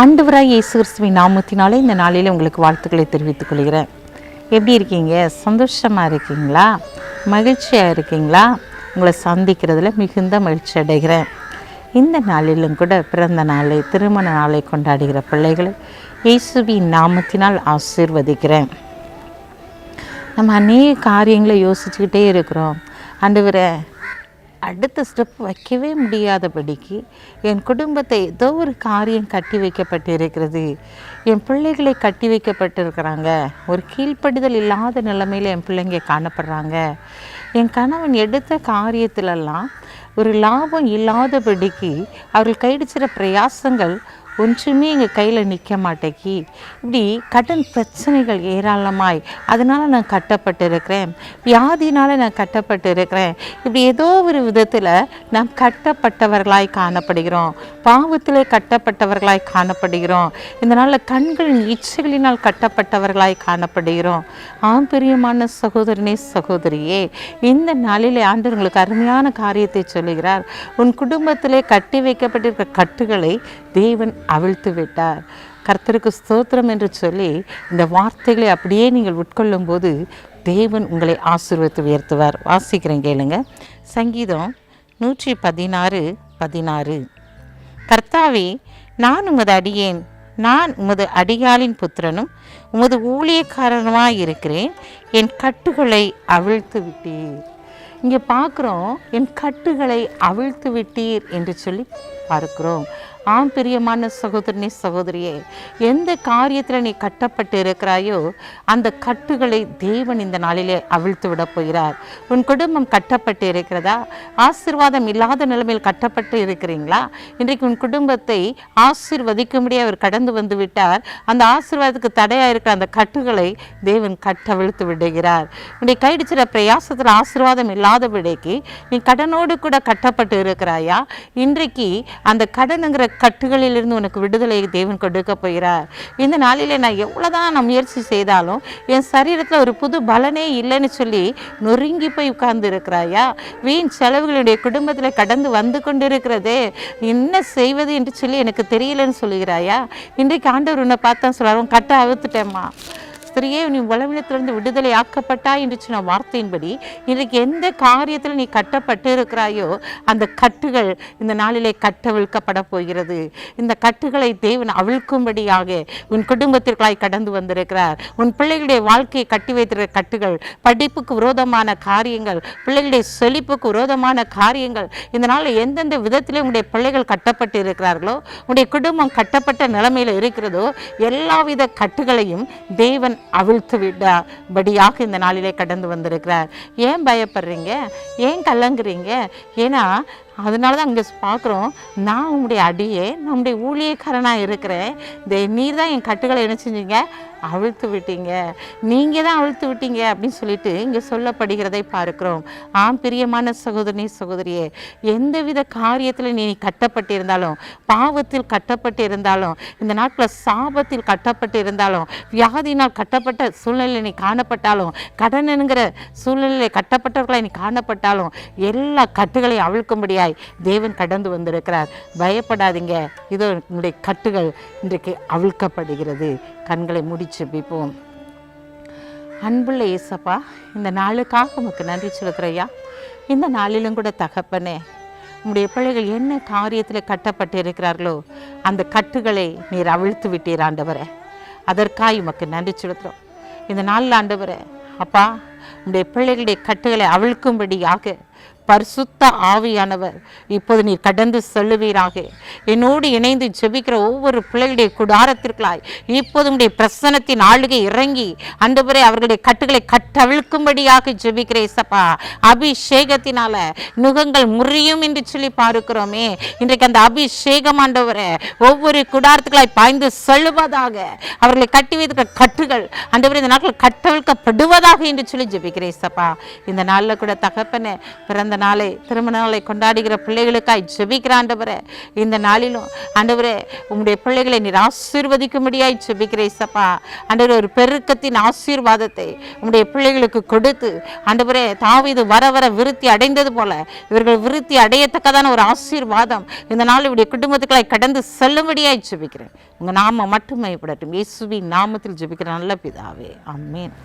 ஆண்டவராய் இயேசு கிறிஸ்துவின் நாமத்தினாலே இந்த நாளில் உங்களுக்கு வாழ்த்துக்களை தெரிவித்துக் கொள்கிறேன். எப்படி இருக்கீங்க? சந்தோஷமாக இருக்கீங்களா? மகிழ்ச்சியாக இருக்கீங்களா? உங்களை சந்திக்கிறதுல மிகுந்த மகிழ்ச்சி அடைகிறேன். இந்த நாளிலும் கூட பிறந்த நாளை திருமண நாளை கொண்டாடுகிற பிள்ளைகளை இயேசுவின் நாமத்தினால் ஆசீர்வதிக்கிறேன். நம்ம அநேக காரியங்களை யோசிச்சுக்கிட்டே இருக்கிறோம். ஆண்டவரை அடுத்த ஸ்டெப் வைக்கவே முடியாதபடிக்கு என் குடும்பத்தை ஏதோ ஒரு காரியம் கட்டி வைக்கப்பட்டு இருக்கிறது என் பிள்ளைகளை கட்டி வைக்கப்பட்டிருக்கிறாங்க. ஒரு கீழ்ப்படிதல் இல்லாத நிலைமையில் என் பிள்ளைங்க காணப்படுறாங்க. என் கணவன் எடுத்த காரியத்திலெல்லாம் ஒரு லாபம் இல்லாதபடிக்கு அவர்கள் கைடிச்சிற பிரயாசங்கள் ஒன்றுமே எங்கள் கையில் நிற்க மாட்டேக்கி. இப்படி கடன் பிரச்சனைகள் ஏராளமாய். அதனால் நான் கட்டப்பட்டு இருக்கிறேன் வியாதினால் நான் கட்டப்பட்டு இருக்கிறேன் இப்படி ஏதோ ஒரு விதத்தில் நாம் கட்டப்பட்டவர்களாய் காணப்படுகிறோம். பாவத்திலே கட்டப்பட்டவர்களாய் காணப்படுகிறோம். இந்த நாளில் கண்களின் இச்சைகளினால் கட்டப்பட்டவர்களாய் காணப்படுகிறோம். ஆம் பிரியமான சகோதரனே சகோதரியே இந்த நாளிலே ஆண்டு உங்களுக்கு அருமையான காரியத்தை சொல்லுகிறார். உன் குடும்பத்திலே கட்டி வைக்கப்பட்டிருக்கிற கட்டுகளை தேவன் அவிழ்த்து விட்டார் கர்த்தருக்கு ஸ்தோத்திரம் என்று சொல்லி இந்த வார்த்தைகளை அப்படியே நீங்கள் உட்கொள்ளும் போது தேவன் உங்களை ஆசீர்வத்து உயர்த்துவார். வாசிக்கிறேன் கேளுங்க. சங்கீதம் நூற்றி பதினாறு பதினாறு. கர்த்தாவே நான் உமது அடியேன் நான் உமது அடியாளின் புத்திரனும் உமது ஊழியக்காரனுமாக இருக்கிறேன். என் கட்டுகளை அவிழ்த்து விட்டீர் இங்கே பார்க்குறோம் என் கட்டுகளை அவிழ்த்து விட்டீர் என்று சொல்லி பார்க்கிறோம். ஆம் பிரியமான சகோதரனே சகோதரியே எந்த காரியத்தில் நீ கட்டப்பட்டு இருக்கிறாயோ அந்த கட்டுகளை தேவன் இந்த நாளிலே அவிழ்த்து விடப் போகிறார். உன் குடும்பம் கட்டப்பட்டு இருக்கிறதா ஆசீர்வாதம் இல்லாத நிலைமையில் கட்டப்பட்டு இருக்கிறீங்களா? இன்றைக்கு உன் குடும்பத்தை ஆசிர்வதிக்கும்படியே அவர் கடந்து வந்து விட்டார். அந்த ஆசீர்வாதத்துக்கு தடையாக இருக்கிற அந்த கட்டுகளை தேவன் கட்டவிழ்த்து விடுகிறார். உன்னை கைடிச்சிட பிரயாசத்தில் ஆசீர்வாதம் இல்லாதபடிக்கு நீ கடனோடு கூட கட்டப்பட்டு இருக்கிறாயா? இன்றைக்கு அந்த கடனுங்கிற கட்டுகளிலிருந்து உனக்கு விடுதலை தேவன் கொடுக்க போகிறார். இந்த நாளிலே நான் எவ்வளோதான் நான் முயற்சி செய்தாலும் என் சரீரத்தில் ஒரு புது பலனே இல்லைன்னு சொல்லி நொறுங்கி போய் உட்கார்ந்து இருக்கிறாயா வீண் செலவுகளுடைய குடும்பத்தில் கடந்து வந்து கொண்டிருக்கிறதே என்ன செய்வது என்று சொல்லி எனக்கு தெரியலன்னு சொல்லுகிறாயா? இன்றைக்கு ஆண்டவர் உன்னை பார்த்தா சொல்லுவார் கட்டை அவுத்துட்டேம்மா. ஸ்திரியே நீ உளவினத்திலிருந்து விடுதலை ஆக்கப்பட்டாய் என்று சொன்ன வார்த்தையின்படி இன்றைக்கு எந்த காரியத்தில் நீ கட்டப்பட்டு இருக்கிறாயோ அந்த கட்டுகள் இந்த நாளிலே கட்டவிழ்க்கப்பட போகிறது. இந்த கட்டுகளை தேவன் அவிழ்க்கும்படியாக உன் குடும்பத்திற்காய் கடந்து வந்திருக்கிறார். உன் பிள்ளைகளுடைய வாழ்க்கையை கட்டி வைத்திருக்கிற கட்டுகள் படிப்புக்கு விரோதமான காரியங்கள் பிள்ளைகளுடைய செழிப்புக்கு விரோதமான காரியங்கள் இந்த நாளில் எந்தெந்த விதத்திலே உங்களுடைய பிள்ளைகள் கட்டப்பட்டு இருக்கிறார்களோ உங்களுடைய குடும்பம் கட்டப்பட்ட நிலைமையில் இருக்கிறதோ எல்லாவித கட்டுகளையும் தேவன் அவிழ்த்து விடபடியாக இந்த நாளிலே கடந்து வந்திருக்கிறார். ஏன் பயப்படுறீங்க? ஏன் கலங்குறீங்க? ஏன்னா அதனால தான் அங்கே பார்க்குறோம் நான் உங்களுடைய அடியே நம்முடைய ஊழியக்காரனாக இருக்கிறேன். இந்த நீர் தான் என் கட்டுகளை என்ன செஞ்சீங்க அவிழ்த்து விட்டீங்க. நீங்கள் தான் அவிழ்த்து விட்டீங்க அப்படின்னு சொல்லிட்டு இங்கே சொல்லப்படுகிறதை பார்க்கிறோம். ஆம் பிரியமான சகோதரனே சகோதரியே எந்தவித காரியத்தில் நீ கட்டப்பட்டிருந்தாலும் பாவத்தில் கட்டப்பட்டு இருந்தாலும் இந்த நாட்டில் சாபத்தில் கட்டப்பட்டு இருந்தாலும் வியாதியினால் கட்டப்பட்ட சூழ்நிலை நீ காணப்பட்டாலும் கடன் என்கிற சூழ்நிலையில் கட்டப்பட்டவர்களை நீ காணப்பட்டாலும் எல்லா கட்டுகளையும் அவிழ்க்கும்படியாய் தேவன் கடந்து வந்திருக்கிறார். பயப்படாதீங்க. இதோ உங்களுடைய கட்டுகள் இன்றைக்கு அவிழ்க்கப்படுகிறது. கண்களை முடிச்சு பிப்போம் அன்புள்ள இயேசப்பா இந்த நாளுக்காக உமக்கு நன்றி சொல்கிறையா இந்த நாளிலும் கூட தகப்பனே உம்முடைய பிள்ளைகள் என்ன காரியத்தில் கட்டப்பட்டு இருக்கிறார்களோ அந்த கட்டுகளை நீர் அவிழ்த்து விட்டீர் ஆண்டவரே. அதற்காக உமக்கு நன்றி செலுத்துகிறோம் இந்த நாளில் ஆண்டவரே அப்பா உம்முடைய பிள்ளைகளுடைய கட்டுகளை அவிழ்க்கும்படியாக பரிசுத்த ஆவியானவர் இப்போது நீர் கடந்து செல்லுவீராக. என்னோடு இணைந்து ஜெபிக்கிற ஒவ்வொரு பிள்ளைகளுடைய குடாரத்திற்களாய் இப்போது உடைய பிரசனத்தின் ஆளுகை இறங்கி அன்றுவரை அவர்களுடைய கட்டுகளை கட்டவிழ்க்கும்படியாக ஜெபிக்கிறேன் சப்பா அபிஷேகத்தினால நுகங்கள் முறியும் என்று சொல்லி பார்க்கிறோமே. இன்றைக்கு அந்த அபிஷேகம் ஆண்டவரை ஒவ்வொரு குடாரத்துக்களாய் பாய்ந்து செல்லுவதாக அவர்களை கட்டி வைத்திருக்கிற கட்டுகள் ஆண்டவரே இந்த நாட்கள் கட்டவிழ்க்கப்படுவதாக என்று சொல்லி ஜெபிக்கிறேன் சப்பா இந்த நாளில் கூட தகப்பனை பிறந்த இந்த நாளை திருமண நாளை கொண்டாடுகிற பிள்ளைகளுக்காய் ஜெபிக்கிற ஆண்டவரே இந்த நாளிலும் ஆண்டவரே உங்களுடைய பிள்ளைகளை நீர் ஆசீர்வதிக்கும்படியாய் ஜெபிக்கிற இசப்பா ஆண்டவரே ஒரு பெருக்கத்தின் ஆசீர்வாதத்தை உங்களுடைய பிள்ளைகளுக்கு கொடுத்து ஆண்டவரே தாவிது வர வர விருத்தி அடைந்தது போல இவர்கள் விருத்தி அடையத்தக்கதான ஒரு ஆசீர்வாதம் இந்த நாள் இவருடைய குடும்பத்துக்களை கடந்து செல்லும்படியாய் ஜெபிக்கிறேன். உங்கள் நாம மட்டும் மையப்படட்டும் இயேசுவின் நாமத்தில் ஜெபிக்கிற நல்ல பிதாவே. அம்மேன்